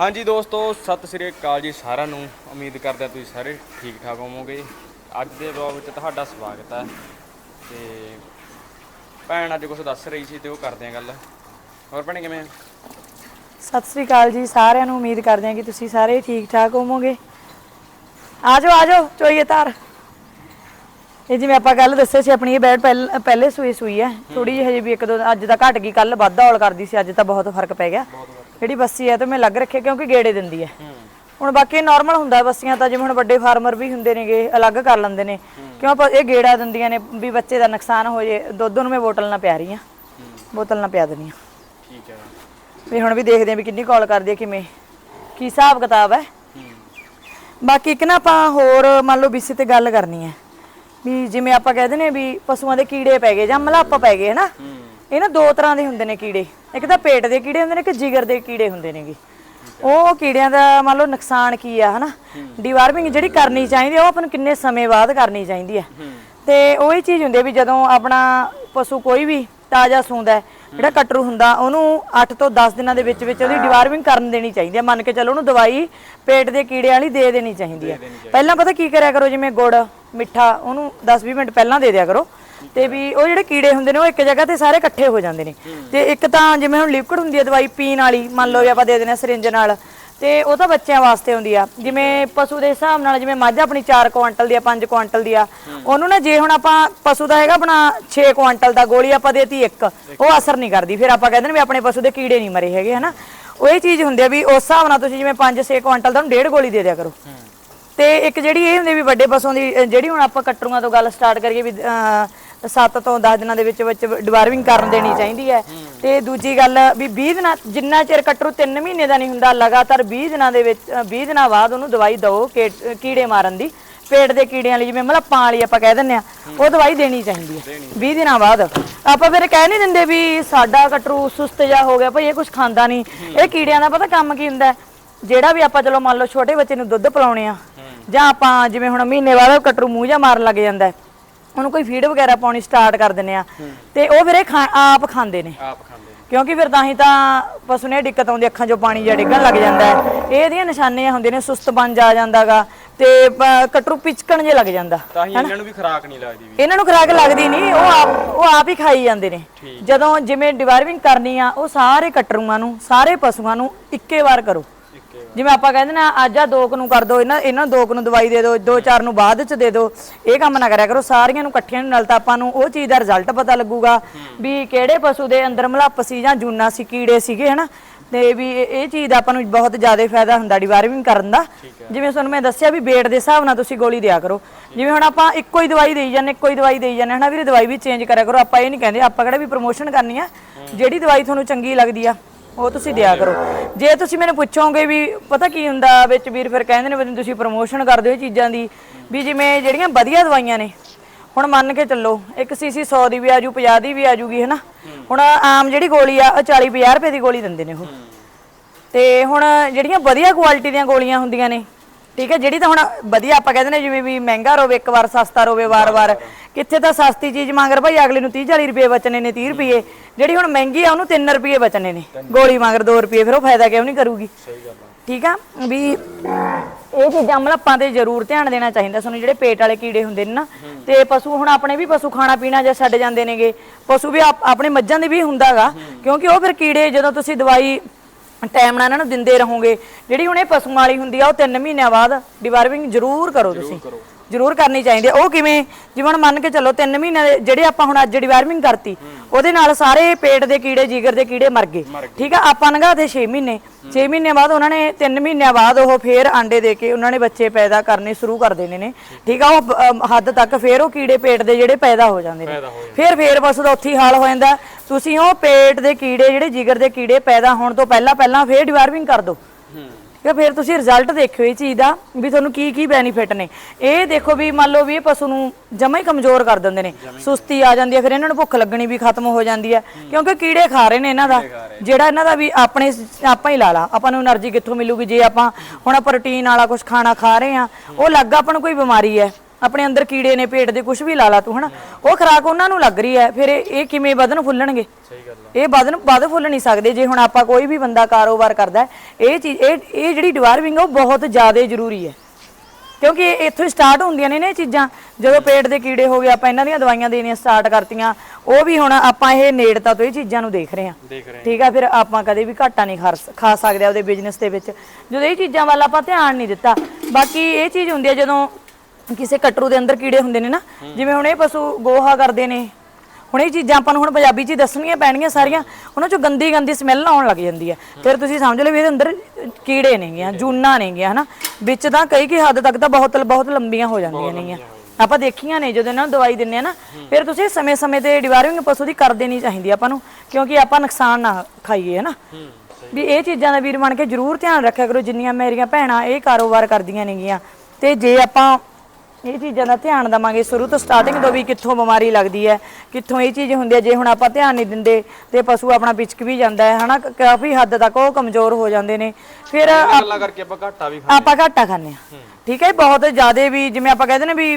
ਹਾਂਜੀ ਦੋਸਤੋ ਸਤਿ ਸ੍ਰੀ ਅਕਾਲ ਜੀ ਸਾਰਿਆਂ ਨੂੰ। ਉਮੀਦ ਕਰਦੇ ਤੁਸੀਂ ਸਾਰੇ ਠੀਕ ਠਾਕ ਹੋਵੋਗੇ। ਅੱਜ ਦੇ ਵਲੌਗ ਵਿੱਚ ਤੁਹਾਡਾ ਸਵਾਗਤ ਹੈ। ਤੇ ਭੈਣ ਅੱਜ ਕੁਝ ਦੱਸ ਰਹੀ ਸੀ ਤੇ ਉਹ ਕਰਦੇ ਆ ਗੱਲ। ਹੋਰ ਭੈਣੇ ਕਿਵੇਂ ਆ? ਸਤਿ ਸ੍ਰੀ ਅਕਾਲ ਜੀ ਸਾਰਿਆਂ ਨੂੰ। ਉਮੀਦ ਕਰਦੇ ਹਾਂ ਕਿ ਤੁਸੀਂ ਸਾਰੇ ਠੀਕ ਠਾਕ ਹੋਵੋਗੇ। ਆ ਜਾਓ ਆ ਜਾਓ ਚੋਈਏ ਤਾਰ। ਇਹ ਜਿਵੇਂ ਆਪਾਂ ਕੱਲ ਦੱਸਿਆ ਸੀ ਆਪਣੀ ਇਹ ਬੈਡ ਪਹਿਲ- ਪਹਿਲੇ ਸੂਈ ਸੂਈ ਹੈ। ਥੋੜੀ ਜਿਹੀ ਹਜੇ ਵੀ ਇੱਕ ਦੋ ਅੱਜ ਤਾਂ ਘਟ ਗਈ ਕੱਲ ਵੱਧ ਹੌਲ ਕਰਦੀ ਸੀ ਅੱਜ ਤਾਂ ਬਹੁਤ ਫ਼ਰਕ ਪੈ ਗਿਆ। ਜਿਹੜੀ ਬੱਸੀ ਹੈ ਤੇ ਮੈਂ ਲੱਗ ਰੱਖਿਆ ਕਿਉਂਕਿ ਗੇੜੇ ਦਿੰਦੀ ਹੈ। ਹੁਣ ਬਾਕੀ ਨਾਰਮਲ ਹੁੰਦਾ ਬੱਸੀਆਂ ਤਾਂ ਜਿਵੇਂ ਹੁਣ ਵੱਡੇ ਫਾਰਮਰ ਵੀ ਹੁੰਦੇ ਨੇਗੇ ਅਲੱਗ ਕਰ ਲੈਂਦੇ ਨੇ। ਕਿਉਂ ਆਪਾਂ ਇਹ ਗੇੜਾ ਦਿੰਦੀਆਂ ਨੇ ਵੀ ਬੱਚੇ ਦਾ ਨੁਕਸਾਨ ਹੋ ਜੇ ਦੁੱਧ ਨੂੰ ਮੈਂ ਬੋਤਲ ਨਾਲ ਪਿਆ ਰਹੀ ਹਾਂ। ਬੋਤਲ ਨਾਲ ਪਿਆ ਦਿੰਦੀ ਹਾਂ। ਠੀਕ ਹੈ। ਵੀ ਹੁਣ ਵੀ ਦੇਖਦੇ ਆ ਵੀ ਕਿੰਨੀ ਕਾਲ ਕਰਦੀ ਹੈ ਕਿਵੇਂ। ਕੀ ਹਿਸਾਬ ਕਿਤਾਬ ਹੈ। ਬਾਕੀ ਇੱਕ ਨਾ ਆਪਾਂ ਹੋਰ ਮੰਨ ਲਓ ਵਿਸ਼ੇ ਤੇ ਗੱਲ ਕਰਨੀ ਹੈ। ਵੀ ਜਿਵੇਂ ਆਪਾਂ ਕਹਿੰਦੇ ਨੇ ਵੀ ਪਸ਼ੂਆਂ ਦੇ ਕੀੜੇ ਪੈ ਗਏ ਜਾਂ ਮਲਾਪ ਪੈ ਗਏ ਹਨਾ? ਇਹ ਨਾ ਦੋ ਤਰ੍ਹਾਂ ਦੇ ਹੁੰਦੇ ਨੇ ਕੀੜੇ। ਇੱਕ ਤਾਂ ਪੇਟ ਦੇ ਕੀੜੇ ਹੁੰਦੇ ਨੇ ਇੱਕ ਜਿਗਰ ਦੇ ਕੀੜੇ ਹੁੰਦੇ ਨੇਗੇ। ਉਹ ਕੀੜਿਆਂ ਦਾ ਮੰਨ ਲਓ ਨੁਕਸਾਨ ਕੀ ਆ ਹਨਾ? ਡੀਵਾਰਮਿੰਗ ਜਿਹੜੀ ਕਰਨੀ ਚਾਹੀਦੀ ਆ ਉਹ ਆਪਾਂ ਨੂੰ ਕਿੰਨੇ ਸਮੇਂ ਬਾਅਦ ਕਰਨੀ ਚਾਹੀਦੀ ਹੈ ਤੇ ਉਹੀ ਚੀਜ਼ ਹੁੰਦੀ ਹੈ ਵੀ ਜਦੋਂ ਆਪਣਾ ਪਸ਼ੂ ਕੋਈ ਵੀ ਤਾਜ਼ਾ ਸੂੰਦਾ ਹੈ, ਜਿਹੜਾ ਕਟਰੂ ਹੁੰਦਾ ਉਹਨੂੰ 8 ਤੋਂ 10 ਦਿਨਾਂ ਦੇ ਵਿੱਚ ਵਿੱਚ ਉਹਦੀ ਡਿਵਾਰਮਿੰਗ ਕਰਨ ਦੇਣੀ ਚਾਹੀਦੀ ਹੈ ਮੰਨ ਕੇ ਚੱਲੋ ਉਹਨੂੰ ਦਵਾਈ ਪੇਟ ਦੇ ਕੀੜੇ ਵਾਲੀ ਦੇ ਦੇਣੀ ਚਾਹੀਦੀ ਹੈ ਪਹਿਲਾਂ ਪਤਾ ਕੀ ਕਰਿਆ ਕਰੋ ਜਿਵੇਂ ਗੁੜ ਮਿੱਠਾ ਉਹਨੂੰ 10-20 ਮਿੰਟ ਪਹਿਲਾਂ ਦੇ ਦਿਆ ਕਰੋ। ਤੇ ਵੀ ਉਹ ਜਿਹੜੇ ਕੀੜੇ ਹੁੰਦੇ ਨੇ ਉਹ ਇੱਕ ਜਗ੍ਹਾ ਤੇ ਸਾਰੇ ਇਕੱਠੇ ਹੋ ਜਾਂਦੇ ਨੇ। ਤੇ ਇੱਕ ਤਾਂ ਜਿਵੇਂ ਹੁਣ ਲਿਕਵਿਡ ਹੁੰਦੀ ਹੈ ਦਵਾਈ ਪੀਣ ਵਾਲੀ, ਮੰਨ ਲਓ ਵੀ ਆਪਾਂ ਦੇ ਦਿੰਦੇ ਹਾਂ ਸਿਰਿੰਜ ਨਾਲ, ਤੇ ਉਹ ਤਾਂ ਬੱਚਿਆਂ ਵਾਸਤੇ ਹੁੰਦੀ ਆ। ਜਿਵੇਂ ਪਸ਼ੂ ਦੇ ਹਿਸਾਬ ਨਾਲ ਜਿਵੇਂ ਮੱਝ ਆਪਣੀ 4 ਕੁਆਂਟਲ ਦੀ ਆ 5 ਕੁਆਂਟਲ ਦੀ ਆ, ਉਹਨੂੰ ਨਾ ਜੇ ਹੁਣ ਆਪਾਂ ਪਸ਼ੂ ਦਾ ਹੈਗਾ ਆਪਣਾ 6 ਕੁਆਂਟਲ ਦਾ ਗੋਲੀ ਆਪਾਂ ਦੇਤੀ ਇੱਕ, ਉਹ ਅਸਰ ਨਹੀਂ ਕਰਦੀ। ਫਿਰ ਆਪਾਂ ਕਹਿੰਦੇ ਨੇ ਵੀ ਆਪਣੇ ਪਸ਼ੂ ਦੇ ਕੀੜੇ ਨਹੀਂ ਮਰੇ ਹੈਗੇ, ਹਨਾ? ਉਹ ਇਹ ਚੀਜ਼ ਹੁੰਦੀ ਆ ਵੀ ਉਸ ਹਿਸਾਬ ਨਾਲ ਤੁਸੀਂ ਜਿਵੇਂ 5-6 ਕੁਆਂਟਲ ਦਾ ਉਹਨੂੰ ਡੇਢ ਗੋਲੀ ਦੇ ਦਿਆ ਕਰੋ। ਤੇ ਇੱਕ ਜਿਹੜੀ ਇਹ ਹੁੰਦੀ ਵੀ ਵੱਡੇ ਪਸ਼ੂਆਂ ਦੀ ਜਿਹੜੀ ਹੁਣ ਆਪਾਂ ਕਟਰੂਆਂ ਤੋਂ ਗੱਲ ਸਟਾਰਟ ਕਰੀਏ ਵੀ 7 ਤੋਂ 10 ਦਿਨਾਂ ਦੇ ਵਿੱਚ ਵਿੱਚ ਡਿਵਾਰਮਿੰਗ ਕਰਨ ਦੇਣੀ ਚਾਹੀਦੀ ਹੈ। ਤੇ ਦੂਜੀ ਗੱਲ ਵੀ 20 ਦਿਨਾਂ ਜਿੰਨਾ ਚਿਰ ਕਟਰੂ 3 ਮਹੀਨੇ ਦਾ ਨਹੀਂ ਹੁੰਦਾ ਲਗਾਤਾਰ 20 ਦਿਨਾਂ ਦੇ ਵਿੱਚ ਅਹ 20 ਦਿਨਾਂ ਬਾਅਦ ਉਹਨੂੰ ਦਵਾਈ ਦਿਓ ਕੀੜੇ ਮਾਰਨ ਦੀ। ਪੇਟ ਦੇ ਕੀੜਿਆਂ ਲਈ ਜਿਵੇਂ ਮਲੱਪਾਂ ਵਾਲੀ ਆਪਾਂ ਕਹਿ ਦਿੰਦੇ ਆ ਉਹ ਦਵਾਈ ਦੇਣੀ ਚਾਹੀਦੀ ਹੈ। 20 ਦਿਨਾਂ ਬਾਅਦ। ਆਪਾਂ ਫਿਰ ਕਹਿ ਨਹੀਂ ਦਿੰਦੇ ਵੀ ਸਾਡਾ ਕਟਰੂ ਸੁਸਤ ਜਾ ਹੋ ਗਿਆ ਭਈ ਇਹ ਕੁਝ ਖਾਂਦਾ ਨਹੀਂ। ਇਹ ਕੀੜਿਆਂ ਦਾ ਪਤਾ ਕੰਮ ਕੀ ਹੁੰਦਾ? ਜਿਹੜਾ ਵੀ ਆਪਾਂ ਚਲੋ ਮੰਨ ਲਓ ਛੋਟੇ ਬੱਚੇ ਨੂੰ ਦੁੱਧ ਪਿਲਾਉਣੇ ਆ ਜਾਂ ਆਪਾਂ ਜਿਵੇਂ ਹੁਣ ਮਹੀਨੇ ਬਾਅਦ ਕਟਰੂ ਮੂੰਹ ਜਾਂ ਮਾਰਨ ਲੱਗ ਜਾਂਦਾ ਹੈ, ਉਹਨੂੰ ਕੋਈ ਫੀਡ ਵਗੈਰਾ ਪਾਉਣੀ ਸਟਾਰਟ ਕਰ ਦਿੰਦੇ ਆ। ਤੇ ਉਹ ਫਿਰ ਇਹ ਖਾ- ਆਪ ਖਾਂਦੇ ਨੇ। ਆਪ ਖਾਂਦੇ ਨੇ। ਕਿਉਂਕਿ ਫਿਰ ਤਾਂ ਹੀ ਤਾਂ ਪਸ਼ੂ ਨੇ ਦਿੱਕਤ ਆਉਂਦੀ ਅੱਖਾਂ 'ਚੋਂ ਪਾਣੀ ਜਿਹਾ ਡਿੱਗਣ ਲੱਗ ਜਾਂਦਾ ਹੈ। ਇਹ ਇਹਦੀਆਂ ਨਿਸ਼ਾਨੀਆਂ ਹੁੰਦੀਆਂ ਨੇ ਸੁਸਤ ਬਣ ਜਾ ਜਾਂਦਾਗਾ ਤੇ ਪ- ਕਟਰੂ ਪਿਚਕਣ ਜੇ ਲੱਗ ਜਾਂਦਾ ਤਾਂ ਹੀ ਇਹਨਾਂ ਨੂੰ ਵੀ ਖੁਰਾਕ ਨਹੀਂ ਲੱਗਦੀ ਵੀ। ਇਹਨਾਂ ਨੂੰ ਖੁਰਾਕ ਲੱਗਦੀ ਨਹੀਂ ਉਹ ਆਪ ਉਹ ਆਪ ਹੀ ਖਾਈ ਜਾਂਦੇ ਨੇ। ਜਦੋਂ ਜਿਵੇਂ ਡਿਵਾਰਮਿੰਗ ਕਰਨੀ ਆ ਉਹ ਸਾਰੇ ਕਟਰੂਆਂ ਨੂੰ ਸਾਰੇ ਪਸ਼ੂਆਂ ਨੂੰ ਇੱਕੇ ਵਾਰ ਕਰੋ। ਜਿਵੇਂ ਆਪਾਂ ਕਹਿੰਦੇ ਨਾ ਅੱਜ ਆ ਦੋ ਕੁ ਨੂੰ ਕਰ ਦੋ ਇਹਨਾਂ ਇਹਨਾਂ ਦੋ ਕੁ ਨੂੰ ਦਵਾਈ ਦੇ ਦਿਓ ਦੋ ਚਾਰ ਨੂੰ ਬਾਅਦ ਚ ਦੇ ਦਿਓ ਇਹ ਕੰਮ ਨਾ ਕਰਿਆ ਕਰੋ ਸਾਰੀਆਂ ਨੂੰ ਇਕੱਠੀਆਂ ਨੂੰ ਨਾਲ ਤਾਂ ਆਪਾਂ ਨੂੰ ਉਹ ਚੀਜ਼ ਦਾ ਰਿਜ਼ਲਟ ਪਤਾ ਲੱਗੂਗਾ ਵੀ ਕਿਹੜੇ ਪਸ਼ੂ ਦੇ ਅੰਦਰ ਮਲੱਪ ਸੀ ਜਾਂ ਜੂਨਾ ਸੀ ਕੀੜੇ ਸੀਗੇ ਹਨਾ? ਤੇ ਵੀ ਇਹ ਇਹ ਚੀਜ਼ ਦਾ ਆਪਾਂ ਨੂੰ ਬਹੁਤ ਜ਼ਿਆਦਾ ਫਾਇਦਾ ਹੁੰਦਾ ਡਿਵਾਰਮਿੰਗ ਕਰਨ ਦਾ। ਜਿਵੇਂ ਤੁਹਾਨੂੰ ਮੈਂ ਦੱਸਿਆ ਵੀ weight ਦੇ ਹਿਸਾਬ ਨਾਲ ਤੁਸੀਂ ਗੋਲੀ ਦਿਆ ਕਰੋ। ਜਿਵੇਂ ਹੁਣ ਆਪਾਂ ਇੱਕੋ ਹੀ ਦਵਾਈ ਦੇਈ ਜਾਂਦੇ ਇੱਕੋ ਹੀ ਦਵਾਈ ਦੇਈ ਜਾਂਦੇ ਹਨਾ ਵੀਰੇ? ਦਵਾਈ ਵੀ ਚੇਂਜ ਕਰਿਆ ਕਰੋ ਆਪਾਂ ਇਹ ਨਹੀਂ ਕਹਿੰਦੇ ਆਪਾਂ ਕਿਹੜਾ ਵੀ ਪ੍ਰੋਮੋਸ਼ਨ ਕਰਨੀ ਆ ਜਿਹੜੀ ਦਵਾਈ ਤੁਹਾਨੂੰ ਚੰਗੀ ਲੱਗਦੀ ਆ। ਉਹ ਤੁਸੀਂ ਦਿਆ ਕਰੋ। ਜੇ ਤੁਸੀਂ ਮੈਨੂੰ ਪੁੱਛੋਗੇ ਵੀ ਪਤਾ ਕੀ ਹੁੰਦਾ ਵਿੱਚ ਵੀਰ, ਫਿਰ ਕਹਿੰਦੇ ਨੇ ਵੀ ਤੁਸੀਂ ਪ੍ਰੋਮੋਸ਼ਨ ਕਰਦੇ ਹੋ ਚੀਜ਼ਾਂ ਦੀ। ਵੀ ਜਿਵੇਂ ਜਿਹੜੀਆਂ ਵਧੀਆ ਦਵਾਈਆਂ ਨੇ, ਹੁਣ ਮੰਨ ਕੇ ਚੱਲੋ, ਇੱਕ ਸੀਸੀ 100 ਦੀ ਵੀ ਆਜੂ 50 ਦੀ ਵੀ ਆਜੂਗੀ ਹਨਾ? ਹੁਣ ਆਮ ਜਿਹੜੀ ਗੋਲੀ ਆ, ਉਹ 40 50 ਰੁਪਏ ਦੀ ਗੋਲੀ ਦਿੰਦੇ ਨੇ ਉਹ। ਤੇ ਹੁਣ ਜਿਹੜੀਆਂ ਵਧੀਆ ਕੁਆਲਿਟੀ ਦੀਆਂ ਗੋਲੀਆਂ ਹੁੰਦੀਆਂ ਨੇ, ਠੀਕ ਹੈ, ਜਿਹੜੀ ਤਾਂ ਹੁਣ ਵਧੀਆ ਆਪਾਂ ਕਹਿੰਦੇ ਨੇ ਜਿਵੇਂ ਵੀ ਮਹਿੰਗਾ ਰੋਵੇ, ਇੱਕ ਵਾਰ ਸਸਤਾ ਰੋਵੇ, ਵਾਰ-ਵਾਰ। ਕਿੱਥੇ ਤਾਂ ਸਸਤੀ ਚੀਜ਼ ਮੰਗਰ ਭਾਈ ਅਗਲੇ ਨੂੰ 30 40 ਰੁਪਏ ਬਚਣੇ ਨੇ 30 ਰੁਪਏ। ਜਿਹੜੀ ਹੁਣ ਮਹਿੰਗੀ ਆ ਉਹਨੂੰ 3 ਰੁਪਏ ਬਚਣੇ ਨੇ। ਗੋਲੀ ਮੰਗਰ 2 ਰੁਪਏ ਫਿਰ ਉਹ ਫਾਇਦਾ ਕਿਉਂ ਨਹੀਂ ਕਰੂਗੀ? ਸਹੀ ਗੱਲ ਆ। ਠੀਕ ਆ? ਵੀ ਇਹ ਚੀਜ਼ਾਂ ਮਲੱਪਾਂ ਤੇ ਜ਼ਰੂਰ ਧਿਆਨ ਦੇਣਾ ਚਾਹੀਦਾ। ਸਾਨੂੰ ਜਿਹੜੇ ਪੇਟ ਵਾਲੇ ਕੀੜੇ ਹੁੰਦੇ ਨੇ ਨਾ ਤੇ ਪਸ਼ੂ ਹੁਣ ਆਪਣੇ ਵੀ ਪਸ਼ੂ ਖਾਣਾ ਪੀਣਾ ਜੇ ਛੱਡ ਜਾਂਦੇ ਨੇਗੇ। ਪਸ਼ੂ ਵੀ ਆਪ- ਆਪਣੇ ਮੱਝਾਂ ਦੇ ਵੀ ਹੁੰਦਾਗਾ ਕਿਉਂਕਿ ਉਹ ਫਿਰ ਕੀੜੇ ਜਦੋਂ ਤੁਸੀਂ ਦਵਾਈ ਟਾਈਮ ਨਾਲ ਇਹਨਾਂ ਨੂੰ ਦਿੰਦੇ ਰਹੋਗੇ ਜਿਹੜੀ ਹੁਣ ਇਹ ਪਸ਼ੂਆਂ ਵਾਲੀ ਹੁੰਦੀ ਆ ਉਹ 3 ਮਹੀਨਿਆਂ ਬਾਅਦ ਡਿਵਾਰਮਿੰਗ ਜ਼ਰੂਰ ਕਰੋ ਤੁਸੀਂ। ਜ਼ਰੂਰ ਕਰਨੀ ਚਾਹੀਦੀ ਹੈ। ਉਹ ਕਿਵੇਂ? ਜਿਵੇਂ ਹੁਣ ਮੰਨ ਕੇ ਚੱਲੋ 3 ਮਹੀਨਿਆਂ ਦੇ ਜਿਹੜੇ ਆਪਾਂ ਹੁਣ ਅੱਜ ਡਿਵਾਰਮਿੰਗ ਕਰਤੀ ਉਹਦੇ ਨਾਲ ਸਾਰੇ ਪੇਟ ਦੇ ਕੀੜੇ ਜਿਗਰ ਦੇ ਕੀੜੇ ਮਰ ਗਏ। ਠੀਕ ਆ ਆਪਾਂ ਨਗਾ ਤੇ 6 ਮਹੀਨੇ। 6 ਮਹੀਨਿਆਂ ਬਾਅਦ ਉਹਨਾਂ ਨੇ 3 ਮਹੀਨਿਆਂ ਬਾਅਦ ਉਹ ਫੇਰ ਆਂਡੇ ਦੇ ਕੇ ਉਹਨਾਂ ਨੇ ਬੱਚੇ ਪੈਦਾ ਕਰਨੇ ਸ਼ੁਰੂ ਕਰ ਦੇਣੇ ਨੇ। ਠੀਕ। ਆ ਉਹ ਹੱਦ ਤੱਕ ਫੇਰ ਉਹ ਕੀੜੇ ਪੇਟ ਦੇ ਜਿਹੜੇ ਪੈਦਾ ਹੋ ਜਾਂਦੇ ਨੇ। ਫਿਰ ਫੇਰ ਪਸ਼ੂ ਦਾ ਉੱਥੇ ਹਾਲ ਹੋ ਜਾਂਦਾ। ਤੁਸੀਂ ਉਹ ਪੇਟ ਦੇ ਕੀੜੇ ਜਿਹੜੇ ਜਿਗਰ ਦੇ ਕੀੜੇ ਪੈਦਾ ਹੋਣ ਤੋਂ ਪਹਿਲਾਂ ਪਹਿਲਾਂ ਫੇਰ ਡਿਵਾਰਮਿੰਗ ਕਰ ਦਿਓ ਕਿ ਫਿਰ ਤੁਸੀਂ ਰਿਜ਼ਲਟ ਦੇਖਿਓ ਇਹ ਚੀਜ਼ ਦਾ ਵੀ ਤੁਹਾਨੂੰ ਕੀ ਕੀ ਬੈਨੀਫਿਟ ਨੇ। ਇਹ ਦੇਖੋ ਵੀ ਮੰਨ ਲਓ ਵੀ ਇਹ ਪਸ਼ੂ ਨੂੰ ਜਮਾ ਹੀ ਕਮਜ਼ੋਰ ਕਰ ਦਿੰਦੇ ਨੇ। ਸੁਸਤੀ ਆ ਜਾਂਦੀ ਹੈ ਫਿਰ ਇਹਨਾਂ ਨੂੰ ਭੁੱਖ ਲੱਗਣੀ ਵੀ ਖਤਮ ਹੋ ਜਾਂਦੀ ਹੈ। ਕਿਉਂਕਿ ਕੀੜੇ ਖਾ ਰਹੇ ਨੇ ਇਹਨਾਂ ਦਾ। ਜਿਹੜਾ ਇਹਨਾਂ ਦਾ ਵੀ ਆਪਣੇ ਆਪਾਂ ਹੀ ਲਾ ਲਾ। ਆਪਾਂ ਨੂੰ એનર્ਜੀ ਕਿੱਥੋਂ ਮਿਲੂਗੀ ਜੇ ਆਪਾਂ ਹੁਣ ਪ੍ਰੋਟੀਨ ਵਾਲਾ ਕੁਝ ਖਾਣਾ ਖਾ ਰਹੇ ਆ ਉਹ ਲੱਗ ਆਪਾਂ ਨੂੰ ਕੋਈ ਬਿਮਾਰੀ ਹੈ। ਆਪਣੇ ਅੰਦਰ ਕੀੜੇ ਨੇ ਪੇਟ ਦੇ ਕੁਝ ਵੀ ਲਾ ਲਾ ਤੂੰ ਹਨਾ? ਉਹ ਖਰਾਕ ਉਹਨਾਂ ਨੂੰ ਲੱਗ ਰਹੀ ਹੈ ਫਿਰ ਇਹ ਕਿਵੇਂ ਵਧਣ ਫੁੱਲਣਗੇ? ਸਹੀ ਗੱਲ ਆ। ਇਹ ਵਧਣ ਵੱਧ ਫੁੱਲ ਨਹੀਂ ਸਕਦੇ ਜੇ ਹੁਣ ਆਪਾਂ ਕੋਈ ਵੀ ਬੰਦਾ ਕਾਰੋਬਾਰ ਕਰਦਾ ਇਹ ਚੀਜ਼ ਇਹ ਇਹ ਜਿਹੜੀ ਡਿਵਾਰਮਿੰਗ ਉਹ ਬਹੁਤ ਜ਼ਿਆਦਾ ਜ਼ਰੂਰੀ ਹੈ। ਕਿਉਂਕਿ ਇੱਥੋਂ ਸਟਾਰਟ ਹੁੰਦੀਆਂ ਨੇ ਨੇ ਇਹ ਚੀਜ਼ਾਂ। ਜਦੋਂ ਪੇਟ ਦੇ ਕੀੜੇ ਹੋ ਗਏ ਆਪਾਂ ਇਹਨਾਂ ਦੀਆਂ ਦਵਾਈਆਂ ਦੇਣੀਆਂ ਸਟਾਰਟ ਕਰਤੀਆਂ ਉਹ ਵੀ ਹੁਣ ਆਪਾਂ ਇਹ ਨੇੜਤਾ ਤੋਂ ਇਹ ਚੀਜ਼ਾਂ ਨੂੰ ਦੇਖ ਰਹੇ ਹਾਂ। ਠੀਕ ਆ ਫਿਰ ਆਪਾਂ ਕਦੇ ਵੀ ਘਾਟਾ ਨਹੀਂ ਖਾ ਖਾ ਸਕਦੇ ਆਪਦੇ ਬਿਜ਼ਨਸ ਦੇ ਵਿੱਚ। ਜਦੋਂ ਇਹ ਚੀਜ਼ਾਂ ਵੱਲ ਆਪਾਂ ਧਿਆਨ ਨਹੀਂ ਦਿੱਤਾ ਬਾਕੀ ਇਹ ਚੀਜ਼ ਹੁੰਦੀ ਹੈ ਜਦੋਂ ਕਿਸੇ ਕਟਰੂ ਦੇ ਅੰਦਰ ਕੀੜੇ ਹੁੰਦੇ ਨੇ ਨਾ ਜਿਵੇਂ ਹੁਣ ਇਹ ਪਸ਼ੂ ਗੋਹਾ ਕਰਦੇ ਨੇ ਹੁਣ ਇਹ ਚੀਜ਼ਾਂ ਆਪਾਂ ਨੂੰ ਹੁਣ ਪੰਜਾਬੀ ਚ ਹੀ ਦੱਸਣੀਆਂ ਪੈਣਗੀਆਂ ਸਾਰੀਆਂ ਉਹਨਾਂ ਚੋਂ ਗੰਦੀ ਗੰਦੀ ਸਮੈਲ ਆਉਣ ਲੱਗ ਜਾਂਦੀ ਹੈ। ਫਿਰ ਤੁਸੀਂ ਸਮਝ ਲਓ ਵੀ ਇਹਦੇ ਅੰਦਰ ਕੀੜੇ ਨੇਗੀਆਂ ਜੂਨਾ ਨੇਗੀਆਂ ਹਨਾ? ਵਿੱਚ ਤਾਂ ਕਈ ਕਈ ਹੱਦ ਤੱਕ ਤਾਂ ਬਹੁਤ ਬਹੁਤ ਲੰਬੀਆਂ ਹੋ ਜਾਂਦੀਆਂ ਨੇਗੀਆਂ। ਆਪਾਂ ਦੇਖੀਆਂ ਨੇ ਜਦੋਂ ਇਹਨਾਂ ਨੂੰ ਦਵਾਈ ਦਿੰਨੇ ਆ ਨਾ ਫਿਰ ਤੁਸੀਂ ਸਮੇਂ-ਸਮੇਂ ਤੇ ਡਿਵਾਰਮਿੰਗ ਪਸ਼ੂ ਦੀ ਕਰ ਦੇਣੀ ਚਾਹੀਦੀ ਆਪਾਂ ਨੂੰ ਕਿਉਂਕਿ ਆਪਾਂ ਨੁਕਸਾਨ ਨਾ ਖਾਈਏ ਹਨਾ? ਵੀ ਇਹ ਚੀਜ਼ਾਂ ਦਾ ਵੀਰ ਬਣ ਕੇ ਜ਼ਰੂਰ ਧਿਆਨ ਰੱਖਿਆ ਕਰੋ ਜਿੰਨੀਆਂ ਮੇਰੀਆਂ ਭੈਣਾਂ ਇਹ ਕਾਰੋਬਾਰ ਕਰਦੀਆਂ ਨੇਗੀਆਂ ਤੇ ਜੇ ਆਪਾਂ ਇਹ ਚੀਜ਼ਾਂ ਦਾ ਧਿਆਨ ਦਵਾਂਗੇ। ਸ਼ੁਰੂ ਤੋਂ ਸਟਾਰਟਿੰਗ ਤੋਂ ਵੀ ਕਿੱਥੋਂ ਬਿਮਾਰੀ ਲੱਗਦੀ ਹੈ ਕਿੱਥੋਂ ਇਹ ਚੀਜ਼ ਹੁੰਦੀ ਹੈ ਜੇ ਹੁਣ ਆਪਾਂ ਧਿਆਨ ਨਹੀਂ ਦਿੰਦੇ ਤੇ ਪਸ਼ੂ ਆਪਣਾ ਪਿਚਕ ਵੀ ਜਾਂਦਾ ਹੈ ਹਨਾ? ਕਾਫੀ ਹੱਦ ਤੱਕ ਉਹ ਕਮਜ਼ੋਰ ਹੋ ਜਾਂਦੇ ਨੇ। ਫਿਰ ਇਹ ਗੱਲਾਂ ਕਰਕੇ ਆਪਾਂ ਘਾਟਾ ਵੀ ਖਾ ਆਪਾਂ ਘਾਟਾ ਖਾਂਦੇ ਆ ਠੀਕ ਹੈ ਬਹੁਤ ਜ਼ਿਆਦਾ ਵੀ ਜਿਵੇਂ ਆਪਾਂ ਕਹਿੰਦੇ ਨੇ ਵੀ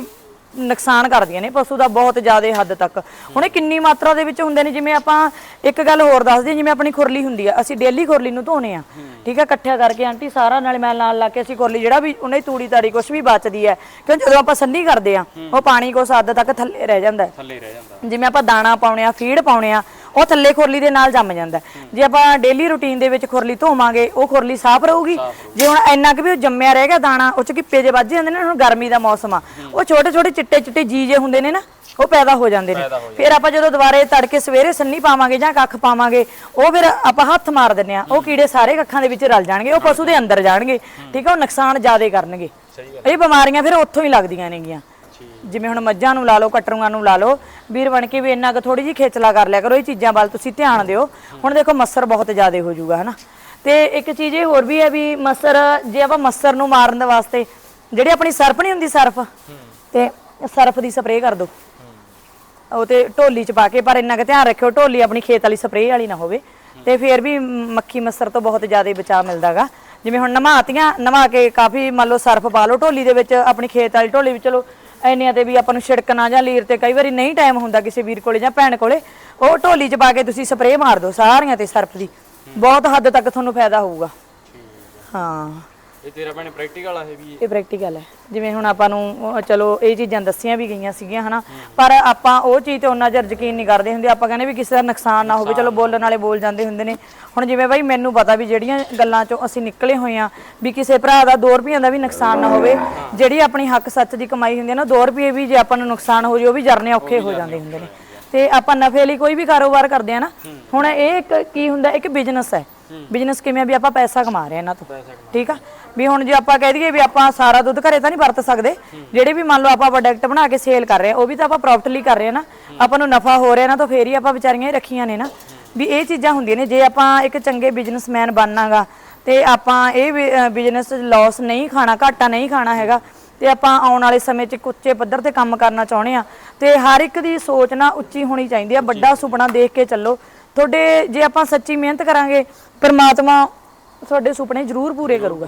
ਨੁਕਸਾਨ ਕਰਦੀਆਂ ਨੇ ਪਸ਼ੂ ਦਾ ਬਹੁਤ ਜ਼ਿਆਦਾ ਹੱਦ ਤੱਕ। ਹੁਣ ਇਹ ਕਿੰਨੀ ਮਾਤਰਾ ਦੇ ਵਿੱਚ ਹੁੰਦੇ ਨੇ ਜਿਵੇਂ ਆਪਾਂ ਇੱਕ ਗੱਲ ਹੋਰ ਦੱਸ ਦਈਏ ਜਿਵੇਂ ਆਪਣੀ ਖੁਰਲੀ ਹੁੰਦੀ ਆ ਅਸੀਂ ਡੇਲੀ ਖੁਰਲੀ ਨੂੰ ਧੋਨੇ ਆ। ਠੀਕ ਹੈ ਇਕੱਠਿਆ ਕਰਕੇ ਆਂਟੀ ਸਾਰਾ ਨਾਲ ਮੈਲ ਨਾਲ ਲਾ ਕੇ ਅਸੀਂ ਖੁਰਲੀ ਜਿਹੜਾ ਵੀ ਉਹਨੇ ਤੂੜੀ ਤਾੜੀ ਕੁਝ ਵੀ ਬਚਦੀ ਹੈ ਕਿਉਂ ਜਦੋਂ ਆਪਾਂ ਸੰਨੀ ਕਰਦੇ ਆ ਉਹ ਪਾਣੀ ਕੁਛ ਹੱਦ ਤੱਕ ਥੱਲੇ ਰਹਿ ਜਾਂਦਾ। ਥੱਲੇ ਰਹਿ ਜਾਂਦਾ। ਜਿਵੇਂ ਆਪਾਂ ਦਾਣਾ ਪਾਉਣੇ ਆ ਫੀਡ ਪਾਉਣੇ ਆ ਉਹ ਥੱਲੇ ਖੁਰਲੀ ਦੇ ਨਾਲ ਜੰਮ ਜਾਂਦਾ। ਜੇ ਆਪਾਂ ਡੇਲੀ ਰੁਟੀਨ ਦੇ ਵਿੱਚ ਖੁਰਲੀ ਧੋਵਾਂਗੇ ਉਹ ਖੁਰਲੀ ਸਾਫ਼ ਰਹੂਗੀ। ਜੇ ਹੁਣ ਇੰਨਾ ਕਿ ਵੀ ਉਹ ਜੰਮਿਆ ਰਹਿ ਗਿਆ ਦਾਣਾ ਉਹ ਚ ਕਿੱਪੇ ਜੇ ਵੱਜ ਜਾਂਦੇ ਨੇ ਹੁਣ ਗਰਮੀ ਦਾ ਮੌਸਮ ਆ। ਉਹ ਛੋਟੇ ਛੋਟੇ ਚਿੱਟੇ ਚਿੱਟੇ ਜੀ ਜੇ ਹੁੰਦੇ ਨੇ ਨਾ ਉਹ ਪੈਦਾ ਹੋ ਜਾਂਦੇ ਨੇ। ਫਿਰ ਆਪਾਂ ਜਦੋਂ ਦੁਬਾਰੇ ਤੜਕੇ ਸਵੇਰੇ ਸੰਨੀ ਪਾਵਾਂਗੇ ਜਾਂ ਕੱਖ ਪਾਵਾਂਗੇ ਉਹ ਫਿਰ ਆਪਾਂ ਹੱਥ ਮਾਰ ਦਿੰਨੇ ਆ। ਉਹ ਕੀੜੇ ਸਾਰੇ ਕੱਖਾਂ ਦੇ ਵਿੱਚ ਰਲ ਜਾਣਗੇ ਉਹ ਪਸ਼ੂ ਦੇ ਅੰਦਰ ਜਾਣਗੇ। ਠੀਕ ਆ ਉਹ ਨੁਕਸਾਨ ਜ਼ਿਆਦਾ ਕਰਨਗੇ। ਇਹ ਬਿਮਾਰੀਆਂ ਫਿਰ ਉੱਥੋਂ ਹੀ ਲੱਗਦੀਆਂ ਨੇਗੀਆਂ। ਜਿਵੇਂ ਹੁਣ ਮੱਝਾਂ ਨੂੰ ਲਾ ਲਓ, ਕਟਰੂਆਂ ਨੂੰ ਲਾ ਲਓ, ਵੀਰ ਬਣ ਕੇ ਵੀ ਇੰਨਾ ਕੁ ਥੋੜੀ ਜਿਹੀ ਖੇਚਲਾ ਕਰ ਲਿਆ ਕਰੋ, ਇਹ ਚੀਜ਼ਾਂ ਵੱਲ ਤੁਸੀਂ ਧਿਆਨ ਦਿਓ। ਹੁਣ ਦੇਖੋ ਮੱਸਰ ਬਹੁਤ ਜ਼ਿਆਦਾ ਹੋ ਜਾਊਗਾ, ਹਨਾ? ਤੇ ਇੱਕ ਚੀਜ਼ ਇਹ ਹੋਰ ਵੀ ਹੈ ਵੀ ਮੱਸਰ, ਜੇ ਆਪਾਂ ਮੱਸਰ ਨੂੰ ਮਾਰਨ ਦੇ ਵਾਸਤੇ, ਜਿਹੜੀ ਆਪਣੀ ਸਰਫ ਨਹੀਂ ਹੁੰਦੀ ਸਰਫ, ਤੇ ਸਰਫ ਦੀ ਸਪਰੇਅ ਕਰ ਦਿਓ। ਉਹ ਤੇ ਢੋਲੀ ਚ ਪਾ ਕੇ, ਪਰ ਇੰਨਾ ਕੁ ਧਿਆਨ ਰੱਖਿਓ, ਢੋਲੀ ਆਪਣੀ ਖੇਤ ਵਾਲੀ ਸਪਰੇਅ ਵਾਲੀ ਨਾ ਹੋਵੇ। ਤੇ ਫਿਰ ਵੀ ਮੱਖੀ ਮੱਸਰ ਤੋਂ ਬਹੁਤ ਜ਼ਿਆਦਾ ਬਚਾਅ ਮਿਲਦਾਗਾ ਜਿਵੇਂ ਹੁਣ ਨਮਾਤੀਆਂ, ਨਮਾ ਕੇ ਕਾਫੀ ਮੰਨ ਲਓ ਸਰਫ ਪਾ ਲਓ, ਢੋਲੀ ਦੇ ਵਿੱਚ ਆਪਣੀ ਖੇਤ ਵਾਲੀ ਢੋਲੀ ਵਿੱਚ ਚਲੋ ਐਨਿਆਂ ਤੇ ਵੀ ਆਪਾਂ ਨੂੰ ਛਿੜਕਣਾ ਜਾਂ ਲੀਰ ਤੇ ਕਈ ਵਾਰੀ ਨਹੀਂ ਟਾਈਮ ਹੁੰਦਾ ਕਿਸੇ ਵੀਰ ਕੋਲੇ ਜਾਂ ਭੈਣ ਕੋਲੇ ਉਹ ਢੋਲੀ ਚ ਪਾ ਕੇ ਤੁਸੀਂ ਸਪਰੇਅ ਮਾਰ ਦਿਓ ਸਾਰੀਆਂ ਤੇ ਸਰਫ ਦੀ। ਬਹੁਤ ਹੱਦ ਤੱਕ ਤੁਹਾਨੂੰ ਫਾਇਦਾ ਹੋਊਗਾ। ਹਾਂ। ਇਹ ਤੇਰਾ ਭੈਣੇ ਪ੍ਰੈਕਟੀਕਲ ਆ ਇਹ ਵੀ ਇਹ। ਪ੍ਰੈਕਟੀਕਲ ਹੈ। ਜਿਵੇਂ ਹੁਣ ਆਪਾਂ ਨੂੰ ਚਲੋ ਇਹ ਚੀਜ਼ਾਂ ਦੱਸੀਆਂ ਵੀ ਗਈਆਂ ਸੀਗੀਆਂ ਹਨਾ? ਪਰ ਆਪਾਂ ਉਹ ਚੀਜ਼ ਤੇ ਉਹਨਾਂ ਚਿਰ ਯਕੀਨ ਨਹੀਂ ਕਰਦੇ ਹੁੰਦੇ। ਆਪਾਂ ਕਹਿੰਦੇ ਵੀ ਕਿਸੇ ਦਾ ਨੁਕਸਾਨ ਨਾ ਹੋਵੇ। ਚਲੋ ਬੋਲਣ ਵਾਲੇ ਬੋਲ ਜਾਂਦੇ ਹੁੰਦੇ ਨੇ। ਹੁਣ ਜਿਵੇਂ ਬਾਈ ਮੈਨੂੰ ਪਤਾ ਵੀ ਜਿਹੜੀਆਂ ਗੱਲਾਂ ਚੋਂ ਅਸੀਂ ਨਿਕਲੇ ਹੋਏ ਆ ਵੀ ਕਿਸੇ ਭਰਾ ਦਾ 2 ਰੁਪਈਆਂ ਦਾ ਵੀ ਨੁਕਸਾਨ ਨਾ ਹੋਵੇ ਜਿਹੜੀ ਆਪਣੀ ਹੱਕ ਸੱਚ ਦੀ ਕਮਾਈ ਹੁੰਦੀ ਹੈ ਨਾ 2 ਰੁਪਏ ਵੀ ਜੇ ਆਪਾਂ ਨੂੰ ਨੁਕਸਾਨ ਹੋ ਜੇ ਉਹ ਵੀ ਜਰਨੇ ਔਖੇ ਹੋ ਜਾਂਦੇ ਹੁੰਦੇ ਨੇ। ਤੇ ਆਪਾਂ ਨਫੇ ਲਈ ਕੋਈ ਵੀ ਕਾਰੋਬਾਰ ਕਰਦੇ ਆ ਨਾ ਹੁਣ ਇਹ ਇੱਕ ਕੀ ਹੁੰਦਾ ਇੱਕ ਬਿਜ਼ਨਸ ਹੈ। ਬਿਜ਼ਨਸ ਕਿਵੇਂ ਆ ਵੀ ਆਪਾਂ ਪੈਸਾ ਕਮਾ ਰਹੇ ਆ ਇਹਨਾਂ ਤੋਂ। ਠੀਕ ਆ? ਵੀ ਹੁਣ ਜੇ ਆਪਾਂ ਕਹਿ ਦਈਏ ਵੀ ਆਪਾਂ ਸਾਰਾ ਦੁੱਧ ਘਰੇ ਤਾਂ ਨਹੀਂ ਵਰਤ ਸਕਦੇ, ਜਿਹੜੇ ਵੀ ਮੰਨ ਲਓ ਆਪਾਂ ਪ੍ਰੋਡਕਟ ਬਣਾ ਕੇ ਸੇਲ ਕਰ ਰਹੇ ਆ, ਉਹ ਵੀ ਤਾਂ ਆਪਾਂ ਪ੍ਰੋਫਿਟਲੀ ਕਰ ਰਹੇ ਆ ਨਾ। ਆਪਾਂ ਨੂੰ ਨਫਾ ਹੋ ਰਿਹਾ ਨਾ, ਤਾਂ ਫੇਰ ਹੀ ਆਪਾਂ ਵਿਚਾਰੀਆਂ ਹੀ ਰੱਖੀਆਂ ਨੇ ਨਾ। ਵੀ ਇਹ ਚੀਜ਼ਾਂ ਹੁੰਦੀਆਂ ਨੇ, ਜੇ ਆਪਾਂ ਇੱਕ ਚੰਗੇ ਬਿਜ਼ਨਸਮੈਨ ਬਣਨਾਗਾ, ਤੇ ਆਪਾਂ ਇਹ ਬਿਜ਼ਨਸ ਲਾਸ ਨਹੀਂ ਖਾਣਾ, ਘਾਟਾ ਨਹੀਂ ਖਾਣਾ ਹੈਗਾ, ਤੇ ਆਪਾਂ ਆਉਣ ਵਾਲੇ ਸਮੇਂ 'ਚ ਉੱਚੇ ਪੱਧਰ ਤੇ ਕੰਮ ਕਰਨਾ ਚਾਹੁੰਦੇ ਆ, ਤੇ ਹਰ ਇੱਕ ਦੀ ਸੋਚ ਨਾ ਉੱਚੀ ਹੋਣੀ ਚਾਹੀਦੀ ਆ, ਵੱਡਾ ਸੁਪਨਾ ਦੇਖ ਕੇ ਚੱਲੋ। ਤੁਹਾਡੇ, ਜੇ ਆਪਾਂ ਸੱਚੀ ਮਿਹਨਤ ਕਰਾਂਗੇ, ਪਰਮਾਤਮਾ ਤੁਹਾਡੇ ਸੁਪਨੇ ਜ਼ਰੂਰ ਪੂਰੇ ਕਰੂਗਾ।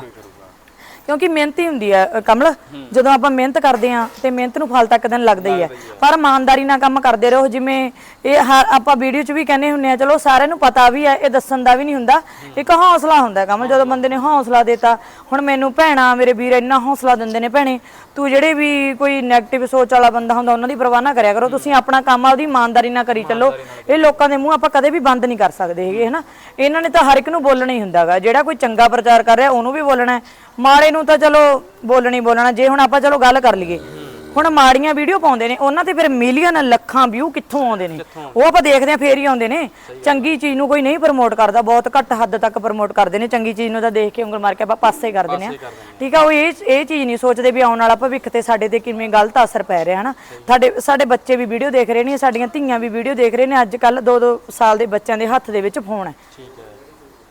ਕਿਉਂਕਿ ਮਿਹਨਤ ਹੀ ਹੁੰਦੀ ਹੈ ਕਮਲ। ਜਦੋਂ ਆਪਾਂ ਮਿਹਨਤ ਕਰਦੇ ਆ ਤੇ ਮਿਹਨਤ ਨੂੰ ਫਲ ਤੱਕ ਦਿਨ ਲੱਗਦਾ ਹੀ ਹੈ। ਪਰ ਇਮਾਨਦਾਰੀ ਨਾਲ ਕੰਮ ਕਰਦੇ ਰਹੋ ਜਿਵੇਂ ਇਹ ਆਪਾਂ ਵੀਡੀਓ 'ਚ ਵੀ ਕਹਿੰਦੇ ਹੁੰਨੇ ਆ ਚਲੋ ਸਾਰਿਆਂ ਨੂੰ ਪਤਾ ਵੀ ਹੈ ਇਹ ਦੱਸਣ ਦਾ ਵੀ ਨਹੀਂ ਹੁੰਦਾ। ਇੱਕ ਹੌਸਲਾ ਹੁੰਦਾ ਕਮਲ ਜਦੋਂ ਬੰਦੇ ਨੇ ਹੌਸਲਾ ਦਿੱਤਾ ਹੁਣ ਮੈਨੂੰ ਭੈਣਾ ਮੇਰੇ ਵੀਰ ਇੰਨਾ ਹੌਸਲਾ ਦਿੰਦੇ ਨੇ ਭੈਣੇ ਤੂੰ ਜਿਹੜੇ ਵੀ ਕੋਈ 네ਗੇਟਿਵ ਸੋਚ ਵਾਲਾ ਬੰਦਾ ਹੁੰਦਾ ਉਹਨਾਂ ਦੀ ਪਰਵਾਹ ਨਾ ਕਰਿਆ ਕਰੋ। ਤੁਸੀਂ ਆਪਣਾ ਕੰਮ ਆਪਦੀ ਇਮਾਨਦਾਰੀ ਨਾਲ ਕਰੀ ਚੱਲੋ। ਇਹ ਲੋਕਾਂ ਦੇ ਮੂੰਹ ਆਪਾਂ ਕਦੇ ਵੀ ਬੰਦ ਨਹੀਂ ਕਰ ਸਕਦੇ ਹੈਗੇ, ਹਨਾ? ਇਹਨਾਂ ਨੇ ਤਾਂ ਹਰ ਇੱਕ ਨੂੰ ਬੋਲਣਾ ਹੀ ਹੁੰਦਾਗਾ। ਜਿਹੜਾ ਕੋਈ ਚੰਗਾ ਪ੍ਰਚਾਰ ਕਰ ਰਿਹਾ, ਉਹਨੂੰ ਵੀ ਬੋਲਣਾ ਹੈ। ਮਾੜੇ ਨੂੰ ਤਾਂ ਚਲੋ ਬੋਲਣਾ ਹੀ ਬੋਲਣਾ। ਜੇ ਹੁਣ ਆਪਾਂ ਚਲੋ ਗੱਲ ਕਰ ਲਈਏ ਹੁਣ ਮਾੜੀਆਂ ਵੀਡੀਓ ਪਾਉਂਦੇ ਨੇ ਉਹਨਾਂ ਤੇ ਫਿਰ ਮਿਲੀਅਨ ਲੱਖਾਂ ਵਿਊ ਕਿੱਥੋਂ ਆਉਂਦੇ ਨੇ? ਉਹ ਆਪਾਂ ਦੇਖਦੇ ਆ ਫੇਰ ਹੀ ਆਉਂਦੇ ਨੇ। ਚੰਗੀ ਚੀਜ਼ ਨੂੰ ਕੋਈ ਨਹੀਂ ਪ੍ਰਮੋਟ ਕਰਦਾ ਬਹੁਤ ਘੱਟ ਹੱਦ ਤੱਕ ਪ੍ਰਮੋਟ ਕਰਦੇ ਨੇ। ਚੰਗੀ ਚੀਜ਼ ਨੂੰ ਤਾਂ ਦੇਖ ਕੇ ਉਂਗਲ ਮਾਰ ਕੇ ਆਪਾਂ ਪਾਸੇ ਕਰ ਦਿੰਦੇ ਆ ਠੀਕ ਆ ਉਹ ਇਹ ਇਹ ਚੀਜ਼ ਨਹੀਂ ਸੋਚਦੇ ਵੀ ਆਉਣ ਵਾਲਾ ਭਵਿੱਖ ਤੇ ਸਾਡੇ ਤੇ ਕਿਵੇਂ ਗਲਤ ਅਸਰ ਪੈ ਰਿਹਾ ਹਨਾ? ਸਾਡੇ ਸਾਡੇ ਬੱਚੇ ਵੀ ਵੀਡੀਓ ਦੇਖ ਰਹੇ ਨੇ ਸਾਡੀਆਂ ਧੀਆਂ ਵੀ ਵੀਡੀਓ ਦੇਖ ਰਹੇ ਨੇ। ਅੱਜ ਕੱਲ 2-2 ਸਾਲ ਦੇ ਬੱਚਿਆਂ ਦੇ ਹੱਥ ਦੇ ਵਿੱਚ ਫੋਨ ਹੈ।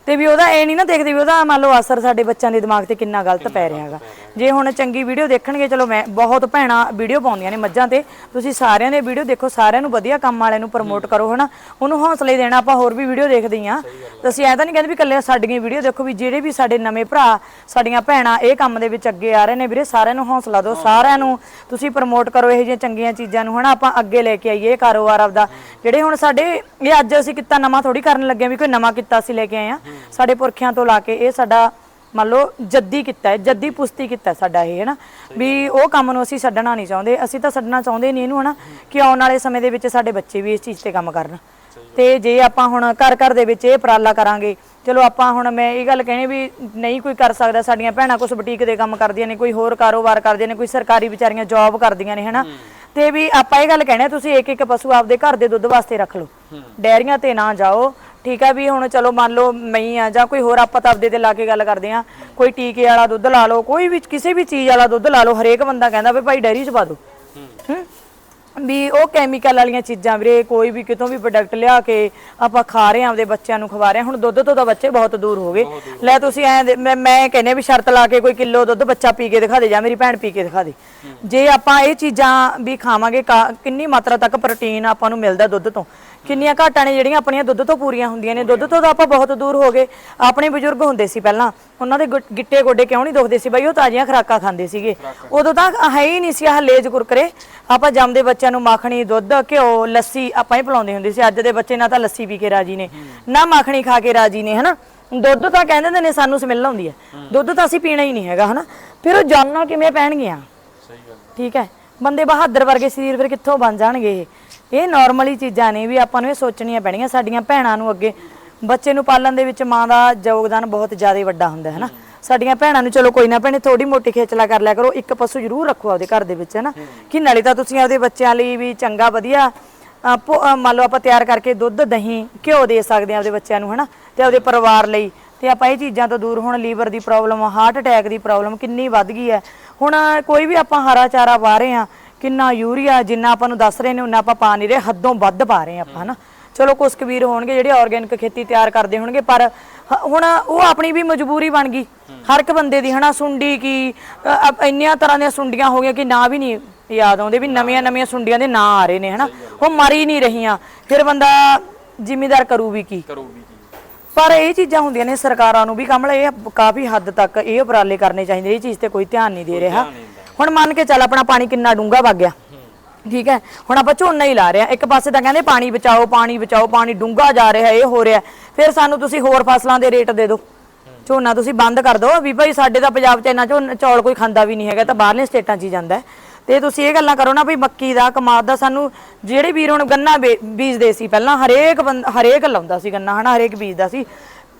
ਤੇ ਵੀ ਉਹਦਾ ਇਹ ਨਹੀਂ ਨਾ ਦੇਖਦੇ ਵੀ ਉਹਦਾ ਮੰਨ ਲਓ ਅਸਰ ਸਾਡੇ ਬੱਚਿਆਂ ਦੇ ਦਿਮਾਗ ਤੇ ਕਿੰਨਾ ਗਲਤ ਪੈ ਰਿਹਾ ਹੈਗਾ। ਜੇ ਹੁਣ ਚੰਗੀ ਵੀਡੀਓ ਦੇਖਣਗੇ ਚਲੋ ਮੈਂ ਬਹੁਤ ਭੈਣਾਂ ਵੀਡੀਓ ਪਾਉਂਦੀਆਂ ਨੇ ਮੱਝਾਂ ਤੇ ਤੁਸੀਂ ਸਾਰਿਆਂ ਦੇ ਵੀਡੀਓ ਦੇਖੋ ਸਾਰਿਆਂ ਨੂੰ ਵਧੀਆ ਕੰਮ ਵਾਲਿਆਂ ਨੂੰ ਪ੍ਰਮੋਟ ਕਰੋ ਹਨਾ। ਉਹਨੂੰ ਹੌਸਲੇ ਦੇਣਾ ਆਪਾਂ ਹੋਰ ਵੀ ਵੀਡੀਓ ਦੇਖਦੇ ਹਾਂ। ਤਾਂ ਅਸੀਂ ਐਂ ਤਾਂ ਨਹੀਂ ਕਹਿੰਦੇ ਵੀ ਇਕੱਲੇ ਸਾਡੀਆਂ ਵੀਡੀਓ ਦੇਖੋ ਵੀ ਜਿਹੜੇ ਵੀ ਸਾਡੇ ਨਵੇਂ ਭਰਾ ਸਾਡੀਆਂ ਭੈਣਾਂ ਇਹ ਕੰਮ ਦੇ ਵਿੱਚ ਅੱਗੇ ਆ ਰਹੇ ਨੇ ਵੀਰੇ ਸਾਰਿਆਂ ਨੂੰ ਹੌਸਲਾ ਦਿਓ ਸਾਰਿਆਂ ਨੂੰ ਤੁਸੀਂ ਪ੍ਰਮੋਟ ਕਰੋ ਇਹੋ ਜਿਹੀਆਂ ਚੰਗੀਆਂ ਚੀਜ਼ਾਂ ਨੂੰ ਹਨਾ। ਆਪਾਂ ਅੱਗੇ ਲੈ ਕੇ ਆਈਏ ਇਹ ਕਾਰੋਬਾਰ ਆਪਦਾ। ਜਿਹੜੇ ਹੁਣ ਸਾਡੇ ਇਹ ਅੱਜ ਅਸੀਂ ਕਿੱਤਾ ਨਵਾਂ ਥੋੜੀ ਕਰਨ ਲੱਗੇ ਵੀ ਕੋਈ ਨਵਾਂ ਕਿੱਤਾ ਅਸੀਂ ਲੈ ਕੇ ਆਏ ਆ ਸਾਡੇ ਪੁਰਖਿਆਂ ਤੋਂ ਲਾ ਕੇ ਇਹ ਸਾਡਾ ਮੰਨ ਲਓ ਜੱਦੀ ਕੀਤਾ ਹੈ ਜੱਦੀ ਪੁਸ਼ਤੀ ਕੀਤਾ ਹੈ ਸਾਡਾ ਇਹ ਹੈਨਾ? ਵੀ ਉਹ ਕੰਮ ਨੂੰ ਅਸੀਂ ਛੱਡਣਾ ਨਹੀਂ ਚਾਹੁੰਦੇ ਅਸੀਂ ਤਾਂ ਛੱਡਣਾ ਚਾਹੁੰਦੇ ਨਹੀਂ ਇਹਨੂੰ ਹਨਾ? ਕਿ ਆਉਣ ਵਾਲੇ ਸਮੇਂ ਦੇ ਵਿੱਚ ਸਾਡੇ ਬੱਚੇ ਵੀ ਇਸ ਚੀਜ਼ ਤੇ ਕੰਮ ਕਰਨ। ਤੇ ਜੇ ਆਪਾਂ ਹੁਣ ਘਰ ਘਰ ਦੇ ਵਿੱਚ ਇਹ ਉਪਰਾਲਾ ਕਰਾਂਗੇ ਚਲੋ ਆਪਾਂ ਹੁਣ ਮੈਂ ਇਹ ਗੱਲ ਕਹਿਣੀ ਵੀ ਨਹੀਂ ਕੋਈ ਕਰ ਸਕਦਾ ਸਾਡੀਆਂ ਭੈਣਾਂ ਕੁਝ ਬੁਟੀਕ ਦੇ ਕੰਮ ਕਰਦੀਆਂ ਨੇ ਕੋਈ ਹੋਰ ਕਾਰੋਬਾਰ ਕਰਦੀਆਂ ਨੇ ਕੋਈ ਸਰਕਾਰੀ ਵਿਚਾਰੀਆਂ ਜੌਬ ਕਰਦੀਆਂ ਨੇ ਹਨਾ? ਤੇ ਵੀ ਆਪਾਂ ਇਹ ਗੱਲ ਕਹਿਣੇ ਤੁਸੀਂ ਇੱਕ ਇੱਕ ਪਸ਼ੂ ਆਪਦੇ ਘਰ ਦੇ ਦੁੱਧ ਵਾਸਤੇ ਰੱਖ ਲਓ। ਡੈਰੀਆਂ ਤੇ ਨਾ ਜਾਓ ਠੀਕ ਆ ਵੀ ਹੁਣ ਚਲੋ ਮੰਨ ਲਓ ਮਈ ਆ ਜਾਂ ਕੋਈ ਹੋਰ ਆਪਾਂ ਤਾਂ ਆਪਦੇ ਤੇ ਲਾ ਕੇ ਗੱਲ ਕਰਦੇ ਆ। ਕੋਈ ਟੀਕੇ ਵਾਲਾ ਦੁੱਧ ਲਾ ਲਓ ਕੋਈ ਵੀ ਕਿਸੇ ਵੀ ਚੀਜ਼ ਵਾਲਾ ਦੁੱਧ ਲਾ ਲਓ ਹਰੇਕ ਬੰਦਾ ਕਹਿੰਦਾ ਵੀ ਭਾਈ ਡੈਰੀ ਚ ਪਾ ਦਿਓ ਹੂੰ। ਵੀ ਉਹ ਕੈਮੀਕਲ ਵਾਲੀਆਂ ਚੀਜ਼ਾਂ ਵੀਰੇ ਕੋਈ ਵੀ ਕਿਤੋਂ ਵੀ ਪ੍ਰੋਡਕਟ ਲਿਆ ਕੇ ਆਪਾਂ ਖਾ ਰਹੇ ਆਂ ਆਪਦੇ ਬੱਚਿਆਂ ਨੂੰ ਖਵਾ ਰਹੇ ਆਂ। ਹੁਣ ਦੁੱਧ ਤੋਂ ਤਾਂ ਬੱਚੇ ਬਹੁਤ ਦੂਰ ਹੋ ਗਏ। ਲੈ ਤੁਸੀਂ ਐ ਮੈਂ ਕਹਿੰਨੇ ਵੀ ਸ਼ਰਤ ਲਾ ਕੇ ਕੋਈ ਕਿਲੋ ਦੁੱਧ ਬੱਚਾ ਪੀ ਕੇ ਦਿਖਾ ਦੇ ਜਾਂ ਮੇਰੀ ਭੈਣ ਪੀ ਕੇ ਦਿਖਾ ਦੇ। ਜੇ ਆਪਾਂ ਇਹ ਚੀਜ਼ਾਂ ਵੀ ਖਾਵਾਂਗੇ ਕਿੰਨੀ ਮਾਤਰਾ ਤੱਕ ਪ੍ਰੋਟੀਨ ਆਪਾਂ ਨੂੰ ਮਿਲਦਾ ਦੁੱਧ ਤੋਂ। ਕਿੰਨੀਆਂ ਘਾਟਾਂ ਨੇ ਜਿਹੜੀਆਂ ਆਪਣੀਆਂ ਦੁੱਧ ਤੋਂ ਪੂਰੀਆਂ ਹੁੰਦੀਆਂ ਨੇ। ਦੁੱਧ ਤੋਂ ਤਾਂ ਆਪਾਂ ਬਹੁਤ ਦੂਰ ਹੋ ਗਏ। ਆਪਣੇ ਬਜ਼ੁਰਗ ਹੁੰਦੇ ਸੀ ਪਹਿਲਾਂ। ਉਹਨਾਂ ਦੇ ਗੁ- ਗਿੱਟੇ ਗੋਡੇ ਕਿਉਂ ਨਹੀਂ ਦੁਖਦੇ ਸੀ ਬਈ? ਉਹ ਤਾਜ਼ੀਆਂ ਖੁਰਾਕਾਂ ਖਾਂਦੇ ਸੀਗੇ। ਉਦੋਂ ਤਾਂ ਹੈ ਹੀ ਨਹੀਂ ਸੀ ਆਹ ਲੇਜ ਕੁਰਕਰੇ। ਆਪਾਂ ਜੰਮਦੇ ਬੱਚਿਆਂ ਨੂੰ ਮਾਖਣੀ ਦੁੱਧ ਘਿਓ ਲੱਸੀ ਆਪਾਂ ਹੀ ਪਿਲਾਉਂਦੇ ਹੁੰਦੇ ਸੀ। ਅੱਜ ਦੇ ਬੱਚੇ ਨਾ ਤਾਂ ਲੱਸੀ ਪੀ ਕੇ ਰਾਜੀ ਨੇ ਨਾ ਮਾਖਣੀ ਖਾ ਕੇ ਰਾਜੀ ਨੇ ਹਨਾ? ਦੁੱਧ ਤਾਂ ਕਹਿੰਦੇ ਹੁੰਦੇ ਨੇ ਸਾਨੂੰ ਸਮੈਲ ਆਉਂਦੀ ਹੈ। ਦੁੱਧ ਤਾਂ ਅਸੀਂ ਪੀਣਾ ਹੀ ਨਹੀਂ ਹੈਗਾ ਹਨਾ? ਫਿਰ ਉਹ ਜਾਨਾਂ ਕਿਵੇਂ ਪੈਣਗੀਆਂ? ਸਹੀ ਗੱਲ। ਠੀਕ ਹੈ। ਬੰਦੇ ਬਹਾਦਰ ਵਰਗੇ ਸਰੀਰ ਫਿਰ ਕਿੱਥੋਂ ਬਣ ਜਾਣਗੇ ਇਹ? ਇਹ ਨਾਰਮਲੀ ਚੀਜ਼ਾਂ ਨੇ ਵੀ ਆਪਾਂ ਨੂੰ ਇਹ ਸੋਚਣੀਆਂ ਪੈਣੀਆਂ ਸਾਡੀਆਂ ਭੈਣਾਂ ਨੂੰ ਅੱਗੇ। ਬੱਚੇ ਨੂੰ ਪਾਲਣ ਦੇ ਵਿੱਚ ਮਾਂ ਦਾ ਯੋਗਦਾਨ ਬਹੁਤ ਜ਼ਿਆਦਾ ਵੱਡਾ ਹੁੰਦਾ ਹੈ ਨਾ ਸਾਡੀਆਂ ਭੈਣਾਂ ਨੂੰ ਚਲੋ ਕੋਈ ਨਾ ਭੈਣੇ ਥੋੜੀ ਮੋਟੀ ਖੇਚਲਾ ਕਰ ਲਿਆ ਕਰੋ, ਇੱਕ ਪਸ਼ੂ ਜ਼ਰੂਰ ਰੱਖੋ ਆਪਦੇ ਘਰ ਦੇ ਵਿੱਚ ਹੈ ਨਾ ਕਿ ਨਾਲੇ ਤਾਂ ਤੁਸੀਂ ਆਪਦੇ ਬੱਚਿਆਂ ਲਈ ਵੀ ਚੰਗਾ, ਵਧੀਆ ਮੰਨ ਲਓ ਆਪਾਂ ਤਿਆਰ ਕਰਕੇ ਦੁੱਧ, ਦਹੀਂ, ਘਿਓ ਦੇ ਸਕਦੇ ਹਾਂ ਆਪਦੇ ਬੱਚਿਆਂ ਨੂੰ, ਹਨਾ? ਤੇ ਆਪਦੇ ਪਰਿਵਾਰ ਲਈ। ਤੇ ਆਪਾਂ ਇਹ ਚੀਜ਼ਾਂ ਤੋਂ ਦੂਰ ਹੁਣ, ਲੀਵਰ ਦੀ ਪ੍ਰੋਬਲਮ, ਹਾਰਟ ਅਟੈਕ ਦੀ ਪ੍ਰੋਬਲਮ ਕਿੰਨੀ ਵੱਧ ਗਈ ਹੈ। ਹੁਣ ਕੋਈ ਵੀ ਆਪਾਂ ਹਰਾ ਚਾਰਾ ਪਾ ਰਹੇ ਆ ਕਿੰਨਾ ਯੂਰੀਆ ਜਿੰਨਾ ਆਪਾਂ ਨੂੰ ਦੱਸ ਰਹੇ ਨੇ ਉਹਨਾਂ ਆਪਾਂ ਪਾ ਨਹੀਂ ਰਹੇ ਹੱਦੋਂ ਵੱਧ ਪਾ ਰਹੇ ਆਪਾਂ ਹਨਾ? ਚਲੋ ਕੁਝ ਕਬੀਰ ਹੋਣਗੇ ਜਿਹੜੇ ਆਰਗੈਨਿਕ ਖੇਤੀ ਤਿਆਰ ਕਰਦੇ ਹੋਣਗੇ ਪਰ ਹੁਣ ਉਹ ਆਪਣੀ ਵੀ ਮਜਬੂਰੀ ਬਣ ਗਈ ਹਰ ਇੱਕ ਬੰਦੇ ਦੀ ਹਨਾ? ਸੁੰਡੀ ਕੀ ਇੰਨੀਆਂ ਤਰ੍ਹਾਂ ਦੀਆਂ ਸੁੰਡੀਆਂ ਹੋ ਗਈਆਂ ਕਿ ਨਾਂ ਵੀ ਨਹੀਂ ਯਾਦ ਆਉਂਦੇ ਵੀ ਨਵੀਆਂ ਨਵੀਆਂ ਸੁੰਡੀਆਂ ਦੇ ਨਾਂ ਆ ਰਹੇ ਨੇ ਹਨਾ? ਉਹ ਮਰ ਹੀ ਨਹੀਂ ਰਹੀਆਂ ਫਿਰ ਬੰਦਾ ਜ਼ਿਮੀਦਾਰ ਕਰੂ ਵੀ ਕੀ? ਕਰੂਗੀ ਕੀ? ਪਰ ਇਹ ਚੀਜ਼ਾਂ ਹੁੰਦੀਆਂ ਨੇ ਸਰਕਾਰਾਂ ਨੂੰ ਵੀ ਕਮਲ ਇਹ ਕਾਫੀ ਹੱਦ ਤੱਕ ਇਹ ਉਪਰਾਲੇ ਕਰਨੇ ਚਾਹੀਦੇ ਇਹ ਚੀਜ਼ ਤੇ ਕੋਈ ਧਿਆਨ ਨਹੀਂ ਦੇ ਰਿਹਾ। ਹੁਣ ਮੰਨ ਕੇ ਚੱਲ ਆਪਣਾ ਪਾਣੀ ਕਿੰਨਾ ਡੂੰਘਾ ਵਗ ਗਿਆ। ਠੀਕ ਹੈ? ਹੁਣ ਆਪਾਂ ਝੋਨਾ ਹੀ ਲਾ ਰਹੇ ਆ ਇੱਕ ਪਾਸੇ ਤਾਂ ਕਹਿੰਦੇ ਪਾਣੀ ਬਚਾਓ ਪਾਣੀ ਬਚਾਓ, ਪਾਣੀ ਡੂੰਘਾ ਜਾ ਰਿਹਾ, ਇਹ ਹੋ ਰਿਹਾ। ਫਿਰ ਸਾਨੂੰ ਤੁਸੀਂ ਹੋਰ ਫਸਲਾਂ ਦੇ ਰੇਟ ਦੇ ਦਿਓ। ਝੋਨਾ ਤੁਸੀਂ ਬੰਦ ਕਰ ਦਿਓ। ਵੀ ਭਾਈ ਸਾਡੇ ਤਾਂ ਪੰਜਾਬ 'ਚ ਇੰਨਾ ਝੋਨਾ, ਚੌਲ ਕੋਈ ਖਾਂਦਾ ਵੀ ਨਹੀਂ ਹੈਗਾ ਤਾਂ ਬਾਹਰਲੇ ਸਟੇਟਾਂ 'ਚ ਹੀ ਜਾਂਦਾ ਤੇ ਤੁਸੀਂ ਇਹ ਗੱਲਾਂ ਕਰੋ ਨਾ ਵੀ ਮੱਕੀ ਦਾ, ਕਮਾਦ ਦਾ ਸਾਨੂੰ ਜਿਹੜੇ ਵੀਰ ਹੁਣ ਗੰਨਾ ਬੀਜਦੇ ਸੀ ਪਹਿਲਾਂ, ਹਰੇਕ ਬੰਦ ਹਰੇਕ ਲਾਉਂਦਾ ਸੀ ਗੰਨਾ, ਹਨਾ? ਹਰੇਕ ਬੀਜਦਾ ਸੀ।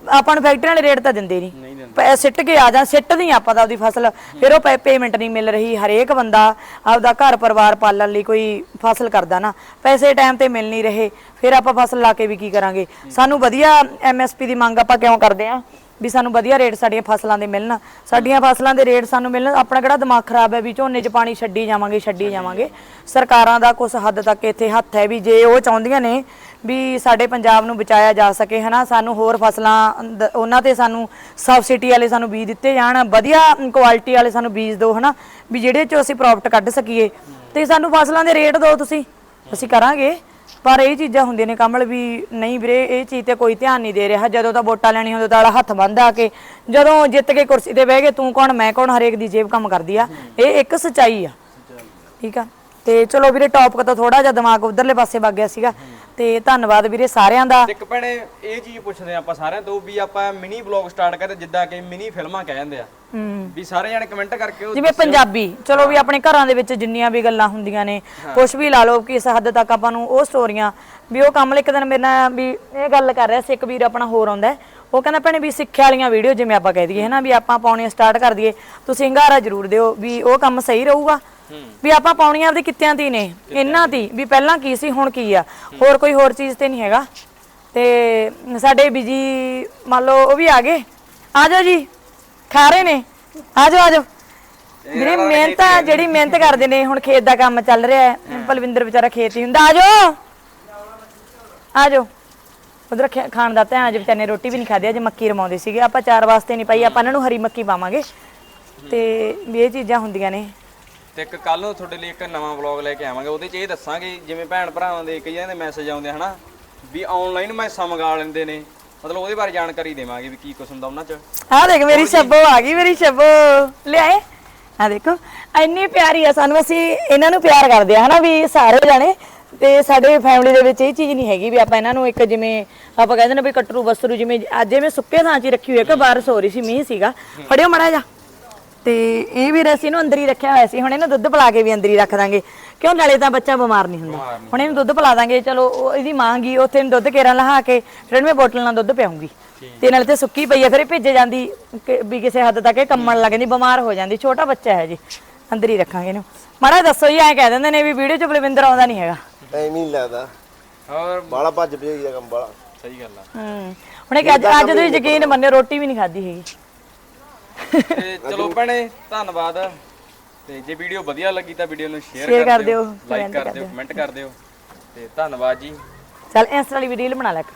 ਆਪਾਂ ਨੂੰ ਫੈਕਟਰੀਆਂ ਵਾਲੇ ਰੇਟ ਤਾਂ ਦਿੰਦੇ ਨਹੀਂ ਪੈ ਸਿੱਟ ਕੇ ਆ ਜਾ ਸਿੱਟਦੀ ਆਪਾਂ ਤਾਂ ਆਪਦੀ ਫਸਲ। ਫਿਰ ਉਹ ਪੇਮੈਂਟ ਨਹੀਂ ਮਿਲ ਰਹੀ ਹਰੇਕ ਬੰਦਾ ਆਪਦਾ ਘਰ ਪਰਿਵਾਰ ਪਾਲਣ ਲਈ ਕੋਈ ਫਸਲ ਕਰਦਾ ਨਾ। ਪੈਸੇ ਟਾਈਮ ਤੇ ਮਿਲ ਨਹੀਂ ਰਹੇ ਫਿਰ ਆਪਾਂ ਫਸਲ ਲਾ ਕੇ ਵੀ ਕੀ ਕਰਾਂਗੇ? ਸਾਨੂੰ ਵਧੀਆ ਐਮਐਸਪੀ ਦੀ ਮੰਗ ਆਪਾਂ ਕਿਉਂ ਕਰਦੇ ਆ? ਵੀ ਸਾਨੂੰ ਵਧੀਆ ਰੇਟ ਸਾਡੀਆਂ ਫਸਲਾਂ ਦੇ ਮਿਲਣ। ਸਾਡੀਆਂ ਫਸਲਾਂ ਦੇ ਰੇਟ ਸਾਨੂੰ ਮਿਲਣ। ਆਪਣਾ ਕਿਹੜਾ ਦਿਮਾਗ ਖਰਾਬ ਹੈ ਵੀ ਝੋਨੇ 'ਚ ਪਾਣੀ ਛੱਡੀ ਜਾਵਾਂਗੇ ਛੱਡੀ ਜਾਵਾਂਗੇ। ਸਰਕਾਰਾਂ ਦਾ ਕੁਝ ਹੱਦ ਤੱਕ ਇੱਥੇ ਹੱਥ ਹੈ ਵੀ ਜੇ ਉਹ ਚਾਹੁੰਦੀਆਂ ਨੇ ਵੀ ਸਾਡੇ ਪੰਜਾਬ ਨੂੰ ਬਚਾਇਆ ਜਾ ਸਕੇ, ਹਨਾ? ਸਾਨੂੰ ਹੋਰ ਫਸਲਾਂ, ਦ- ਉਹਨਾਂ ਤੇ ਸਾਨੂੰ ਸਬਸਿਡੀ ਵਾਲੇ ਸਾਨੂੰ ਬੀਜ ਦਿੱਤੇ ਜਾਣ, ਵਧੀਆ ਕੁਆਲਿਟੀ ਵਾਲੇ ਸਾਨੂੰ ਬੀਜ ਦਿਓ ਹਨਾ? ਵੀ ਜਿਹੜੇ ਚੋਂ ਅਸੀਂ ਪ੍ਰੋਫਿਟ ਕੱਢ ਸਕੀਏ। ਤੇ ਸਾਨੂੰ ਫਸਲਾਂ ਦੇ ਰੇਟ ਦਿਓ ਤੁਸੀਂ। ਅਸੀਂ ਕਰਾਂਗੇ। ਪਰ ਇਹ ਚੀਜ਼ਾਂ ਹੁੰਦੀਆਂ ਨੇ ਕਮਲ ਵੀ, ਨਹੀਂ ਵੀਰੇ, ਇਹ ਚੀਜ਼ ਤੇ ਕੋਈ ਧਿਆਨ ਨਹੀਂ ਦੇ ਰਿਹਾ। ਜਦੋਂ ਤਾਂ ਵੋਟਾਂ ਲੈਣੀ ਹੁੰਦੀ ਤਾਂ ਹੱਥ ਬੰਦ ਆ ਕੇ, ਜਦੋਂ ਜਿੱਤ ਕੇ ਕੁਰਸੀ ਤੇ ਬਹਿ ਗਏ, ਤੂੰ ਕੌਣ, ਮੈਂ ਕੌਣ, ਹਰੇਕ ਦੀ ਜੇਬ ਕੰਮ ਕਰਦੀ ਆ। ਇਹ ਇੱਕ ਸਚਾਈ ਆ। ਠੀਕ ਆ? ਤੇ ਚਲੋ ਵੀਰੇ ਟੌਪਿਕ ਤਾਂ ਥੋੜਾ ਜਿਹਾ ਦਿਮਾਗ ਉਧਰਲੇ ਪਾਸੇ ਵਗ ਗਿਆ ਸੀਗਾ। ਤੇ ਧੰਨਵਾਦ ਵੀਰੇ ਸਾਰਿਆਂ ਦਾ। ਇੱਕ ਭੈਣੇ ਇਹ ਚੀਜ਼ ਪੁੱਛਦੇ ਆ ਆਪਾਂ ਸਾਰਿਆਂ ਤੋਂ ਵੀ ਆਪਾਂ ਮਿਨੀ ਬਲੌਗ ਸਟਾਰਟ ਕਰਦੇ ਜਿੱਦਾਂ ਕਿ ਮਿਨੀ ਫਿਲਮਾਂ ਕਹਿ ਜਾਂਦੇ ਆ। ਹੂੰ। ਵੀ ਸਾਰੇ ਜਣੇ ਕਮੈਂਟ ਕਰਕੇ ਉਹ ਜਿਵੇਂ ਪੰਜਾਬੀ ਚਲੋ ਵੀ ਆਪਣੇ ਘਰਾਂ ਦੇ ਵਿੱਚ ਜਿੰਨੀਆਂ ਵੀ ਗੱਲਾਂ ਹੁੰਦੀਆਂ ਨੇ ਕੁਝ ਵੀ ਲਾ ਲਓ ਕਿ ਇਸ ਹੱਦ ਤੱਕ ਆਪਾਂ ਨੂੰ ਉਹ ਸਟੋਰੀਆਂ ਵੀ ਉਹ ਕਮਲ ਇੱਕ ਦਿਨ ਮੇਰੇ ਨਾਲ ਵੀ ਇਹ ਗੱਲ ਕਰ ਰਿਹਾ ਸੀ ਇੱਕ ਵੀਰ ਆਪਣਾ ਹੋਰ ਆਉਂਦਾ ਹੈ। ਉਹ ਕਹਿੰਦਾ ਭੈਣੇ ਵੀ ਸਿੱਖਿਆ ਵਾਲੀਆਂ ਵੀਡੀਓ ਜਿਵੇਂ ਆਪਾਂ ਕਹਿ ਦਈਏ ਹਨਾ ਵੀ ਆਪਾਂ ਪਾਉਣੀਆਂ ਸਟਾਰਟ ਕਰ ਦਈਏ ਤੁਸੀਂ ਹੰਗਾਰਾ ਜ਼ਰੂਰ ਦਿਓ ਵੀ ਉਹ ਕੰਮ ਸਹੀ ਰਹੂਗਾ। ਵੀ ਆਪਾਂ ਪਾਉਣੀਆਂ ਆਪਦੇ ਕਿੱਤਿਆਂ ਦੀ ਨੇ ਇਹਨਾਂ ਦੀ। ਵੀ ਪਹਿਲਾਂ ਕੀ ਸੀ ਹੁਣ ਕੀ ਆ। ਹੋਰ ਕੋਈ ਹੋਰ ਚੀਜ਼ ਤੇ ਨਹੀਂ ਹੈਗਾ। ਤੇ ਸਾਡੇ ਬੀਜੀ ਮੰਨ ਲਓ ਉਹ ਵੀ ਆ ਗਏ। ਆ ਜਾਓ ਜੀ ਖਾ ਰਹੇ ਨੇ। ਆ ਜਾਓ ਆ ਜਾਓ। ਵੀਰੇ ਮਿਹਨਤ ਆ, ਜਿਹੜੀ ਮਿਹਨਤ ਕਰਦੇ ਨੇ ਹੁਣ ਖੇਤ ਦਾ ਕੰਮ ਚੱਲ ਰਿਹਾ ਹੈ। ਪਲਵਿੰਦਰ ਵਿਚਾਰਾ ਖੇਤ ਹੀ ਹੁੰਦਾ। ਆ ਜਾਓ। ਆ ਜਾਓ। ਉਧਰ ਖਾਣ ਦਾ ਧਿਆਨ ਅੱਜ ਵਿਚਾਰੇ ਰੋਟੀ ਵੀ ਨਹੀਂ ਖਾਧੀ ਅੱਜ ਮੱਕੀ ਰਮਾਉਂਦੇ ਸੀਗੇ। ਆਪਾਂ ਚਾਰ ਵਾਸਤੇ ਨਹੀਂ ਪਾਈ ਆਪਾਂ ਇਹਨਾਂ ਨੂੰ ਹਰੀ ਮੱਕੀ ਪਾਵਾਂਗੇ। ਤੇ ਵੀ ਇਹ ਚੀਜ਼ਾਂ ਹੁੰਦੀਆਂ ਨੇ। ਤੇ ਇੱਕ ਕੱਲ ਨੂੰ ਤੁਹਾਡੇ ਲਈ ਇੱਕ ਨਵਾਂ ਵਲੌਗ ਲੈ ਕੇ ਆਵਾਂਗੇ। ਉਹਦੇ 'ਚ ਇਹ ਦੱਸਾਂਗੇ ਜਿਵੇਂ ਭੈਣ ਭਰਾਵਾਂ ਦੇ ਕਈਆਂ ਦੇ ਮੈਸੇਜ ਆਉਂਦੇ ਹਨਾ? ਵੀ ਆਨਲਾਈਨ ਮੈਸਾਂ ਮੰਗਾ ਲੈਂਦੇ ਨੇ। ਮਤਲਬ ਉਹਦੇ ਬਾਰੇ ਜਾਣਕਾਰੀ ਦੇਵਾਂਗੇ ਵੀ ਕੀ ਕੁਛ ਹੁੰਦਾ ਉਹਨਾਂ 'ਚ। ਆਹ ਦੇਖ ਮੇਰੀ ਸ਼ੱਬੋ ਆ ਗਈ ਮੇਰੀ ਸ਼ੱਬੋ। ਲਿਆਏ ਆ ਦੇਖੋ ਇੰਨੀ ਪਿਆਰੀ ਆ ਸਾਨੂੰ ਅਸੀਂ ਇਹਨਾਂ ਨੂੰ ਪਿਆਰ ਕਰਦੇ ਆ ਹਨਾ ਵੀ ਸਾਰੇ ਜਾਣੇ ਤੇ ਸਾਡੇ ਫੈਮਿਲੀ ਦੇ ਵਿੱਚ ਇਹ ਚੀਜ਼ ਨਹੀਂ ਹੈਗੀ ਵੀ ਆਪਾਂ ਇਹਨਾਂ ਨੂੰ ਇੱਕ ਜਿਵੇਂ ਆਪਾਂ ਕਹਿੰਦੇ ਨੇ ਵੀ ਕਟਰੂ ਬਸਰੂ ਜਿਵੇਂ ਅੱਜ ਜਿਵੇਂ ਸੁੱਕੇ ਥਾਂ 'ਚ ਹੀ ਰੱਖੀ ਹੋਈ ਹੈ ਕਿ ਬਾਰਿਸ਼ ਹੋ ਰਹੀ ਸੀ ਮੀਂਹ ਸੀਗਾ। ਫੜਿਓ ਮੜਾ ਜਾ ਤੇ ਇਹ ਵੀ ਅਸੀਂ ਇਹਨੂੰ ਅੰਦਰ ਹੀ ਰੱਖਿਆ ਹੋਇਆ ਸੀ। ਹੁਣ ਇਹਨੂੰ ਦੁੱਧ ਪਿਲਾ ਕੇ ਵੀ ਅੰਦਰ ਹੀ ਰੱਖ ਦਾਂਗੇ। ਕਿਉਂ? ਨਾਲੇ ਤਾਂ ਬੱਚਾ ਬਿਮਾਰ ਨਹੀਂ ਹੁੰਦਾ। ਹੁਣ ਇਹਨੂੰ ਦੁੱਧ ਪਿਲਾ ਦਾਂਗੇ ਚਲੋ ਉਹ ਇਹਦੀ ਮਾਂ ਗਈ ਉੱਥੇ ਇਹਨੂੰ ਦੁੱਧ ਕੇਰਾਂ ਲਹਾ ਕੇ ਫਿਰ ਮੈਂ ਬੋਤਲ ਨਾਲ ਦੁੱਧ ਪਿਆਉਂਗੀ। ਤੇ ਨਾਲੇ ਤੇ ਸੁੱਕੀ ਪਈ ਆ ਫਿਰ ਇਹ ਭੇਜੇ ਜਾਂਦੀ ਵੀ ਕਿਸੇ ਹੱਦ ਤੱਕ ਇਹ ਕੰਮਣ ਲੱਗ ਜਾਂਦੀ ਬਿਮਾਰ ਹੋ ਜਾਂਦੀ। ਛੋਟਾ ਬੱਚਾ ਹੈ ਜੀ। ਅੰਦਰ ਹੀ ਰੱਖਾਂਗੇ ਇਹਨੂੰ। ਮਾੜਾ ਦੱਸੋ ਜੀ ਐਂ ਕਹਿ ਦਿੰਦੇ ਨੇ ਵੀ ਵੀਡੀਓ 'ਚ ਬਲਵਿੰਦਰ ਆਉਂਦਾ ਨਹੀਂ ਹੈਗਾ। ਐਵੇਂ ਨਹੀਂ ਲੱਗਦਾ। ਹੋਰ ਬਾਲਾ ਭੱਜ ਭਜਾਈ ਦਾ ਕੰਮ ਬਾਲਾ ਸਹੀ ਗੱਲ ਆ। ਹੂੰ। ਹੁਣ ਇਹ ਅੱਜ ਅੱਜ ਤੁਸੀਂ ਯਕੀਨ ਮੰਨਿਓ ਰੋਟੀ ਵੀ ਨਹੀਂ ਖਾਧੀ ਹੈਗੀ। ਤੇ ਚਲੋ ਭੈਣੇ ਧੰਨਵਾਦ। ਤੇ ਜੇ ਵੀਡੀਓ ਵਧੀਆ ਲੱਗੀ ਤਾਂ ਵੀਡੀਓ ਨੂੰ ਸ਼ੇਅਰ ਕਰ ਕਰ ਦਿਓ, ਲਾਈਕ ਕਰ ਦਿਓ। ਕਮੈਂਟ ਕਰ ਦਿਓ। ਤੇ ਧੰਨਵਾਦ ਜੀ। ਚੱਲ ਇੰਸਟਾ ਵਾਲੀ ਵੀ ਰੀਲ ਬਣਾ ਲੈ ਇੱਕ